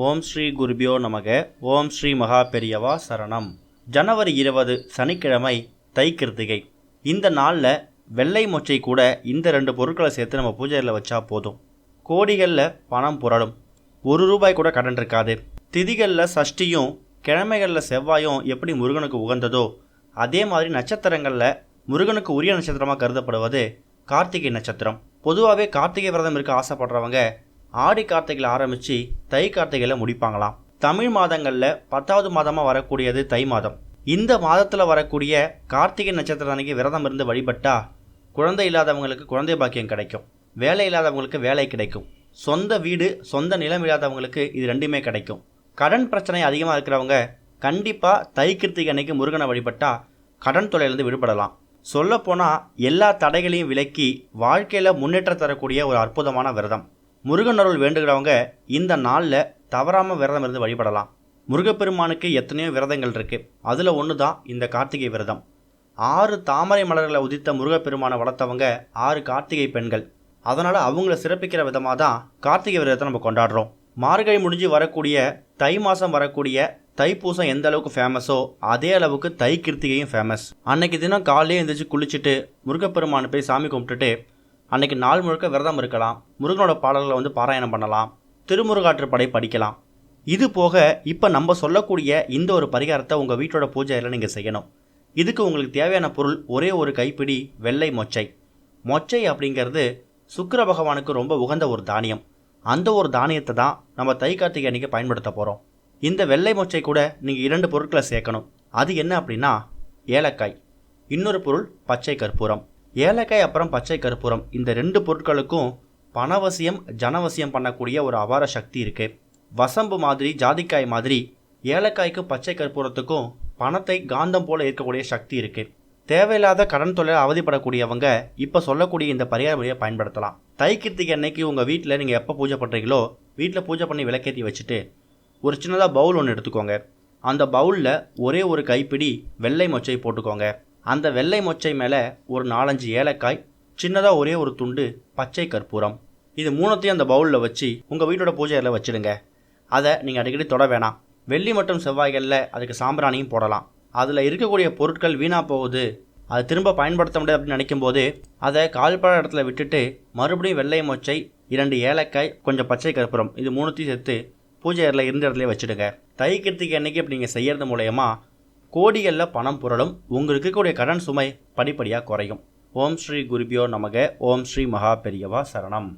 ஓம் ஸ்ரீ குருபியோ நமக. ஓம் ஸ்ரீ மகா பெரியவா சரணம். ஜனவரி இருபது சனிக்கிழமை தை கிருத்திகை. இந்த நாளில் வெள்ளை மொச்சை கூட இந்த ரெண்டு பொருட்களை சேர்த்து நம்ம பூஜையில் வச்சா போதும். கோடிகளில் பணம் புரளும். ஒரு ரூபாய் கூட கடன் இருக்காது. திதிகளில் சஷ்டியும் கிழமைகளில் செவ்வாயும் எப்படி முருகனுக்கு உகந்ததோ அதே மாதிரி நட்சத்திரங்களில் முருகனுக்கு உரிய நட்சத்திரமாக கருதப்படுவது கார்த்திகை நட்சத்திரம். பொதுவாகவே கார்த்திகை விரதம் இருக்க ஆசைப்படுறவங்க ஆடி கார்த்திகையில் ஆரம்பித்து தை கார்த்திகையில் முடிப்பாங்களாம். தமிழ் மாதங்களில் பத்தாவது மாதமாக வரக்கூடியது தை மாதம். இந்த மாதத்தில் வரக்கூடிய கார்த்திகை நட்சத்திரம் அன்னைக்கு விரதம் இருந்து வழிபட்டா குழந்தை இல்லாதவங்களுக்கு குழந்தை பாக்கியம் கிடைக்கும். வேலை இல்லாதவங்களுக்கு வேலை கிடைக்கும். சொந்த வீடு சொந்த நிலம் இல்லாதவங்களுக்கு இது ரெண்டுமே கிடைக்கும். கடன் பிரச்சனை அதிகமாக இருக்கிறவங்க கண்டிப்பாக தை கிருத்திகை அன்னைக்கு முருகனை வழிபட்டா கடன் தொலையிலிருந்து விடுபடலாம். சொல்லப்போனால் எல்லா தடைகளையும் விலக்கி வாழ்க்கையில் முன்னேற்றம் தரக்கூடிய ஒரு அற்புதமான விரதம். முருகன் அருள் வேண்டுகிறவங்க இந்த நாளில் தவறாமல் விரதம் இருந்து வழிபடலாம். முருகப்பெருமானுக்கு எத்தனையோ விரதங்கள் இருக்குது அதில் ஒன்று தான் இந்த கார்த்திகை விரதம். ஆறு தாமரை மலர்களை உதித்த முருகப்பெருமானை வளர்த்தவங்க ஆறு கார்த்திகை பெண்கள். அதனால் அவங்கள சிறப்பிக்கிற விதமாக தான் கார்த்திகை விரதத்தை நம்ம கொண்டாடுறோம். மார்கழி முடிஞ்சு வரக்கூடிய தை மாதம் வரக்கூடிய தைப்பூசம் எந்த அளவுக்கு ஃபேமஸோ அதே அளவுக்கு தை கிருத்திகையும் ஃபேமஸ் அன்னைக்கு தினம் காலையே எழுந்திரிச்சு குளிச்சுட்டு முருகப்பெருமானை போய் சாமி கும்பிட்டுட்டு அன்னைக்கு நாள் முழுக்க விரதம் இருக்கலாம். முருகனோட பாடல்களை வந்து பாராயணம் பண்ணலாம். திருமுருகாற்றுப்படை படிக்கலாம். இது போக இப்போ நம்ம சொல்லக்கூடிய இந்த ஒரு பரிகாரத்தை உங்கள் வீட்டோட பூஜையில் நீங்கள் செய்யணும். இதுக்கு உங்களுக்கு தேவையான பொருள் ஒரே ஒரு கைப்பிடி வெள்ளை மொச்சை. மொச்சை அப்படிங்கிறது சுக்கிர பகவானுக்கு ரொம்ப உகந்த ஒரு தானியம். அந்த ஒரு தானியத்தை தான் நம்ம தை கார்த்திகை அன்னைக்கு பயன்படுத்த போகிறோம் இந்த வெள்ளை மொச்சை கூட நீங்கள் இரண்டு பொருட்களை சேர்க்கணும். அது என்ன அப்படின்னா ஏலக்காய். இன்னொரு பொருள் பச்சை கற்பூரம். ஏலக்காய் அப்புறம் பச்சை கற்பூரம். இந்த ரெண்டு பொருட்களுக்கும் பணவசியம் ஜனவசியம் பண்ணக்கூடிய ஒரு அபார சக்தி இருக்குது வசம்பு மாதிரி ஜாதிக்காய் மாதிரி ஏலக்காய்க்கும் பச்சை கற்பூரத்துக்கும் பணத்தை காந்தம் போல இருக்கக்கூடிய சக்தி இருக்குது தேவையில்லாத கடன் தொழில் அவதிப்படக்கூடியவங்க இப்போ சொல்லக்கூடிய இந்த பரிகார முறையை பயன்படுத்தலாம். தை கிருத்திகை அன்னைக்கு உங்கள் வீட்டில் நீங்கள் எப்போ பூஜை பண்ணுறீங்களோ வீட்டில் பூஜை பண்ணி விளக்கேற்றி வச்சுட்டு ஒரு சின்னதாக பவுல் ஒன்று எடுத்துக்கோங்க. அந்த பவுலில் ஒரே ஒரு கைப்பிடி வெள்ளை மொச்சை போட்டுக்கோங்க. அந்த வெள்ளை மொச்சை மேலே ஒரு நாலஞ்சு ஏலக்காய் சின்னதாக ஒரே ஒரு துண்டு பச்சை கற்பூரம். இது மூணுத்தையும் அந்த பவுலில் வச்சு உங்கள் வீட்டோட பூஜையில் வச்சுடுங்க. அதை நீங்கள் அடிக்கடி தொட வேணாம். வெள்ளி மற்றும் செவ்வாய்களில் அதுக்கு சாம்பிராணியும் போடலாம். அதில் இருக்கக்கூடிய பொருட்கள் வீணாக போகுது. அதை திரும்ப பயன்படுத்த முடியாது அப்படின்னு நினைக்கும் போது அதை கால்பட இடத்துல விட்டுட்டு மறுபடியும் வெள்ளை மொச்சை இரண்டு ஏலக்காய் கொஞ்சம் பச்சை கற்பூரம் இது மூணுத்தையும் சேர்த்து பூஜை அறையில் இருந்த இடத்துல வச்சுடுங்க. தை கிருத்திகை அன்னைக்கு இப்படி நீங்கள் செய்கிறது மூலயமா கோடிகளில் பணம் புரளும் உங்களுக்கு இருக்கக்கூடிய கடன் சுமை படிப்படியாக குறையும். ஓம் ஸ்ரீ குருபியோ நமக ஓம் ஸ்ரீ மகா பெரியவா சரணம்.